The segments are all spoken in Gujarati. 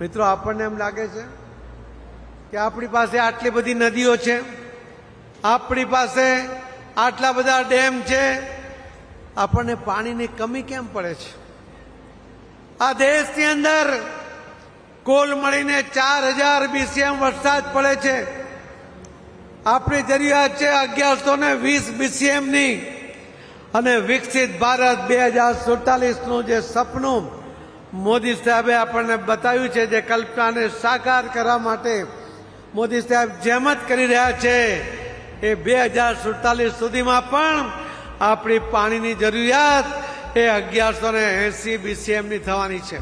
મિત્રો, આપણને એમ લાગે છે કે આપણી પાસે આટલી બધી નદીઓ છે, આપણી પાસે આટલા બધા ડેમ છે. આપણને પાણીની કમી કેમ પડે છે? આ દેશની અંદર કુલ મળીને ચાર હજાર બીસીએમ વરસાદ પડે છે. આપણી જરૂરિયાત છે અગિયારસો ને વીસ બીસીએમની અને વિકસિત ભારત બે હજાર સુડતાલીસનું જે સપનું મોદી સાહેબે આપણને બતાવ્યું છે જે કલ્પનાને સાકાર કરવા માટે મોદી સાહેબ જેમત કરી રહ્યા છે, એ બે હજાર સુડતાલીસ સુધીમાં પણ આપણી પાણીની જરૂરિયાત એ અગિયારસો ને એસી બીસીએમની થવાની છે.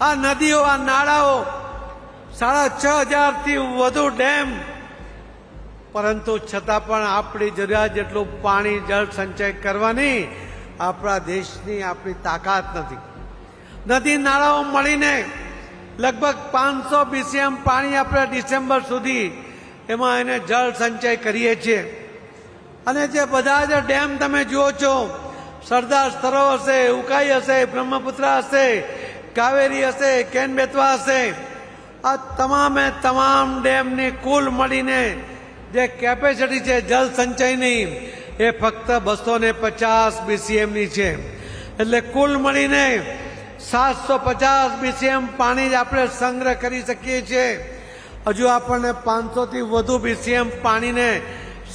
આ નદીઓ, આ નાળાઓ સાડા છ હજારથી વધુ ડેમ, પરંતુ છતાં પણ આપણી જરૂરિયાત જેટલું પાણી, જળ સંચય કરવાની આપણા દેશની આપણી તાકાત નથી. નદી નાળાઓ મળીને લગભગ પાંચસો બીસીએમ પાણી આપણે ડિસેમ્બર સુધી એમાં એને જળ સંચય કરીએ છીએ. અને જે બધા જ ડેમ તમે જુઓ છો, સરદાર સરોવર હશે, ઉકાઈ હશે, બ્રહ્મપુત્ર હશે, કાવેરી હશે, કેન બેતવા હશે, આ તમામે તમામ ડેમની કુલ મળીને જે કેપેસિટી છે જળ સંચયની, એ ફક્ત બસો ને પચાસ બીસીએમની છે. એટલે કુલ મળીને સાતસો પચાસ બીસીએમ પાણી જ આપણે સંગ્રહ કરી શકીએ છીએ. હજુ આપણને પાંચસોથી વધુ બીસીએમ પાણીને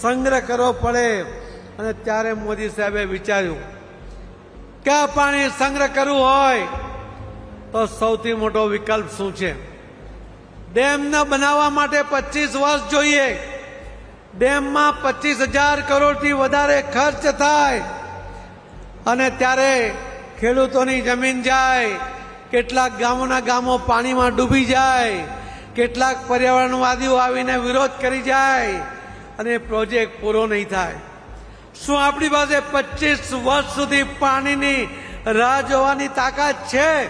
સંગ્રહ કરવો પડે. અને ત્યારે મોદી સાહેબે વિચાર્યું કે પાણી સંગ્રહ કરવું હોય? તો સૌથી મોટો વિકલ્પ શું છે? ડેમને બનાવવા માટે પચીસ વર્ષ જોઈએ. ડેમમાં પચીસ હજાર કરોડથી વધારે ખર્ચ થાય. અને ત્યારે ખેડૂતોની જમીન જાય, કેટલાક ગામોના ગામો પાણીમાં ડૂબી જાય, કેટલાક પર્યાવરણવાદીઓ આવીને વિરોધ કરી જાય અને પ્રોજેક્ટ પૂરો નહીં થાય. શું આપણી પાસે પચીસ વર્ષ સુધી પાણીની રાહ જોવાની તાકાત છે?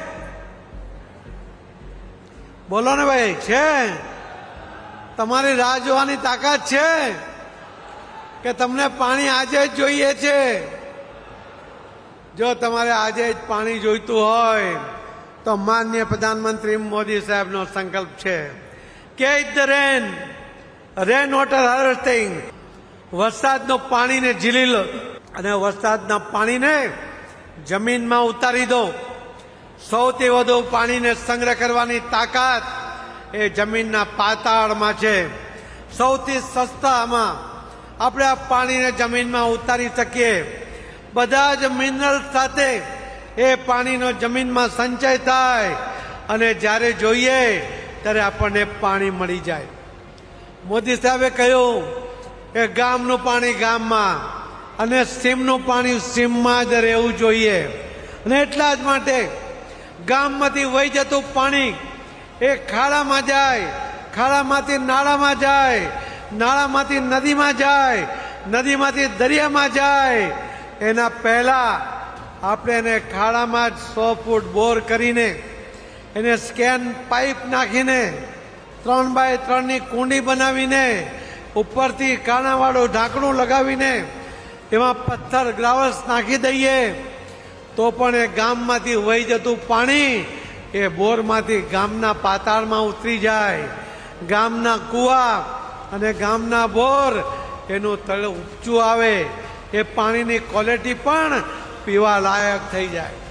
બોલો ને ભાઈ, છે? તમારી રાહ જોવાની તાકાત છે? કે તમને પાણી આજે જ જોઈએ છે? જો તમારે આજે જ પાણી જોઈતું હોય, તો માન્ય પ્રધાનમંત્રી મોદી સાહેબનો સંકલ્પ છે. Catch the rain rain water harvesting. વરસાદનું પાણીને ઝીલી લો અને વરસાદના પાણીને જમીનમાં ઉતારી દો. સૌથી વધુ પાણીને સંગ્રહ કરવાની તાકાત એ જમીનના પાતાળમાં છે. સૌથી સસ્તામાં આપણે આ પાણીને જમીનમાં ઉતારી શકીએ. બધા જ મિનરલ સાથે એ પાણીનો જમીનમાં સંચય થાય અને જ્યારે જોઈએ ત્યારે આપણને પાણી મળી જાય. મોદી સાહેબે કહ્યું કે ગામનું પાણી ગામમાં અને સીમનું પાણી સીમમાં જ રહેવું જોઈએ. અને એટલા જ માટે ગામમાંથી વહી જતું પાણી એ ખાડામાં જાય, ખાડામાંથી નાળામાં જાય, નાળામાંથી નદીમાં જાય, નદીમાંથી દરિયામાં જાય એના પહેલા આપણે એને ખાડામાં જ સો ફૂટ બોર કરીને એને સ્કેન પાઇપ નાખીને ત્રણ બાય ત્રણની કુંડી બનાવીને ઉપરથી કાણાવાળું ઢાંકણું લગાવીને એમાં પથ્થર ગ્રાવસ નાખી દઈએ, તો પણ એ ગામમાંથી વહી જતું પાણી એ બોરમાંથી ગામના પાતાળમાં ઉતરી જાય. ગામના કૂવા અને ગામના બોર એનું તળ ઊંચું આવે. એ પાણીની ક્વોલિટી પણ પીવા લાયક થઈ જાય.